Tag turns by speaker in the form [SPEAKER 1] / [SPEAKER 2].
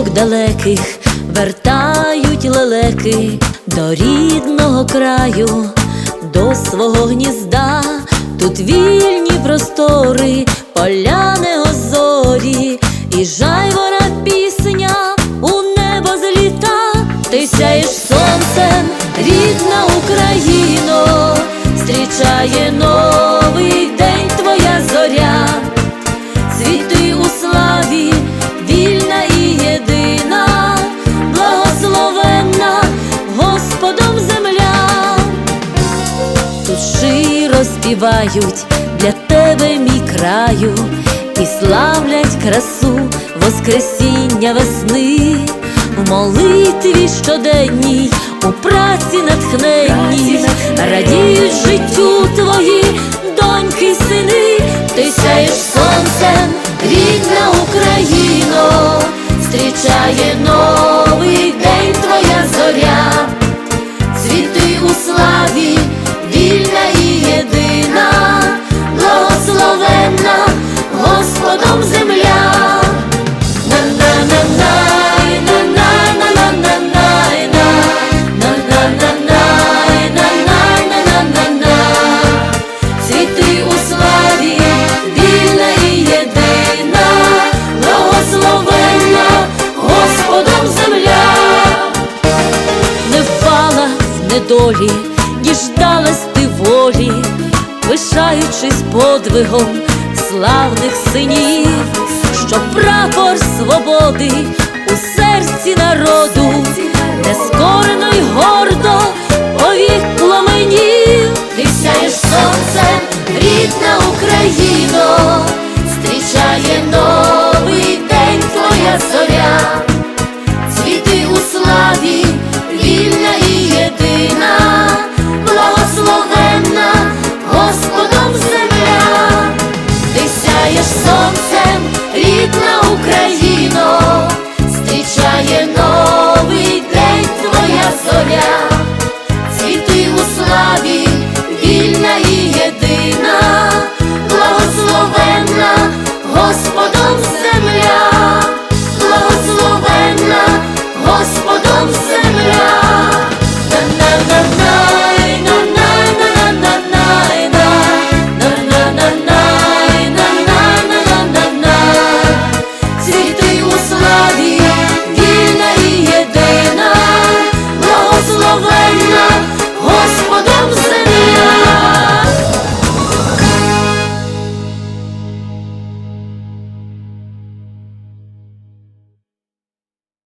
[SPEAKER 1] річок далеких вертають лелеки до рідного краю, до свого гнізда, тут вільні простори, поляни озорі, і жайвора пісня у небо зліта, ти сяєш сонцем, рідна Україно, зустрічає новий співають для тебе, мій краю, і славлять красу Воскресіння весни, в молитві щоденній, у праці натхненній, радіють життю твої доньки й сини, ти сяєш сонцем, рідна Україно, зустрічає новий в недолі, діждалась ти волі, пишаючись подвигом славних синів, що прапор свободи у серці народу, нескорено й гордо novo é